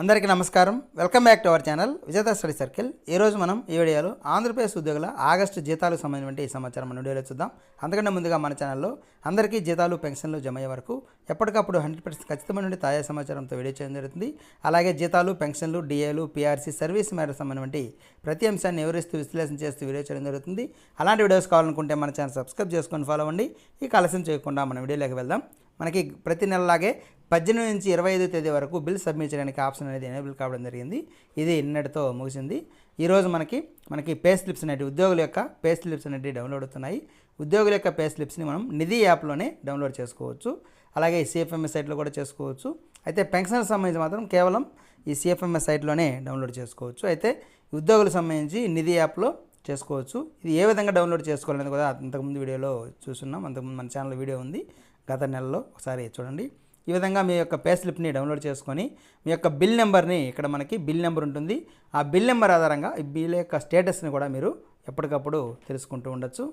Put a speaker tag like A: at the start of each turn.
A: అందరికీ నమస్కారం. Welcome back to our channel Vijetha study circle. ఈరోజు మనం ఈ వీడియోలో ఆంధ్రప్రదేశ్ ఉద్యోగుల ఆగస్టు జీతాలకు సంబంధించిన ఈ సమాచారం మన వీడియోలో చూద్దాం. అంతకంటే ముందుగా మన ఛానల్లో అందరికీ జీతాలు పెన్షన్లు జమ అయ్యే వరకు ఎప్పటికప్పుడు హండ్రెడ్ పర్సెంట్ ఖచ్చితమైన తాజా సమాచారంతో వీడియో చేయడం జరుగుతుంది. అలాగే జీతాలు పెన్షన్లు డిఏలు పీఆర్సీ సర్వీస్ మేరకు సంబంధించి ప్రతి అంశాన్ని వివరిస్తూ విశ్లేషణ చేస్తూ వీడియో చేయడం జరుగుతుంది. అలాంటి వీడియోస్ కావాలనుకుంటే మన ఛానల్ సబ్స్క్రైబ్ చేసుకొని ఫాలో అవ్వండి. ఈ కలసం చేయకుండా మన వీడియోలోకి వెళ్దాం. మనకి ప్రతి నెలలాగే పద్దెనిమిది నుంచి ఇరవై ఐదు తేదీ వరకు బిల్ సబ్మిట్ చేయడానికి ఆప్షన్ అనేది ఎనేబుల్ కావడం జరిగింది. ఇది నిన్నటితో ముగిసింది. ఈరోజు మనకి మనకి పే స్లిప్స్ అనేవి ఉద్యోగుల యొక్క పే స్లిప్స్ అనేవి డౌన్లోడ్ అవుతున్నాయి. ఉద్యోగుల యొక్క పే స్లిప్స్ని మనం నిధి యాప్లోనే డౌన్లోడ్ చేసుకోవచ్చు. అలాగే ఈ సిఎఫ్ఎంఎస్ సైట్లో కూడా చేసుకోవచ్చు. అయితే పెన్షన్కి సంబంధించి మాత్రం కేవలం ఈ సిఎఫ్ఎంఎస్ సైట్లోనే డౌన్లోడ్ చేసుకోవచ్చు. అయితే ఉద్యోగులకు సంబంధించి నిధి యాప్లో చేసుకోవచ్చు. ఇది ఏ విధంగా డౌన్లోడ్ చేసుకోవాలనేది కూడా అంతకుముందు వీడియోలో చూస్తున్నాం. అంతకుముందు మన ఛానల్ వీడియో ఉంది. గత నెలలో ఒకసారి చూడండి. ఈ విధంగా మీ యొక్క పే స్లిప్ని డౌన్లోడ్ చేసుకొని మీ యొక్క బిల్ నెంబర్ని ఇక్కడ మనకి బిల్ నెంబర్ ఉంటుంది. ఆ బిల్ నెంబర్ ఆధారంగా ఈ బిల్ యొక్క స్టేటస్ని కూడా మీరు ఎప్పటికప్పుడు తెలుసుకుంటూ ఉండొచ్చు.